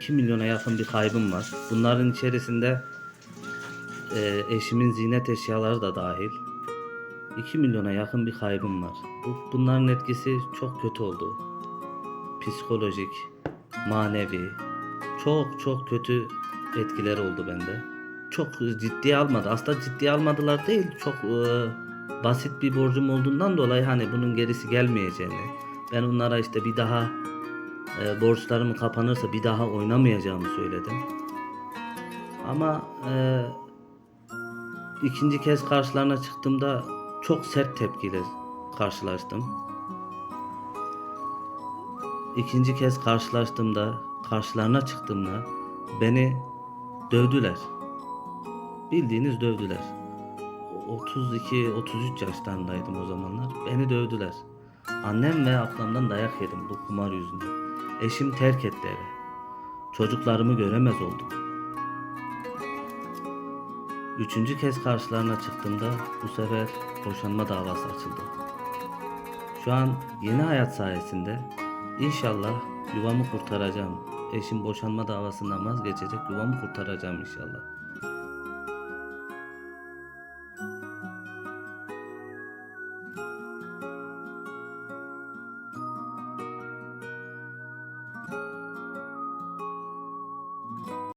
2 milyona yakın bir kaybım var. Bunların içerisinde e, eşimin ziynet eşyaları da dahil. 2 milyona yakın bir kaybım var. Bu, bunların etkisi çok kötü oldu. Psikolojik, manevi, çok çok kötü etkiler oldu bende. Çok ciddiye almadı. Aslında ciddiye almadılar değil. Çok e, basit bir borcum olduğundan dolayı hani bunun gerisi gelmeyeceğini. Ben onlara işte bir daha e, borçlarım kapanırsa bir daha oynamayacağımı söyledim. Ama e, ikinci kez karşılarına çıktığımda çok sert tepkiyle karşılaştım. İkinci kez karşılaştığımda, karşılarına çıktığımda beni dövdüler. Bildiğiniz dövdüler. 32-33 yaşlarındaydım o zamanlar. Beni dövdüler. Annem ve ablamdan dayak yedim bu kumar yüzünden. Eşim terk etti evi. Çocuklarımı göremez oldum. Üçüncü kez karşılarına çıktığımda bu sefer boşanma davası açıldı. Şu an yeni hayat sayesinde inşallah yuvamı kurtaracağım. Eşim boşanma davasından vazgeçecek yuvamı kurtaracağım inşallah.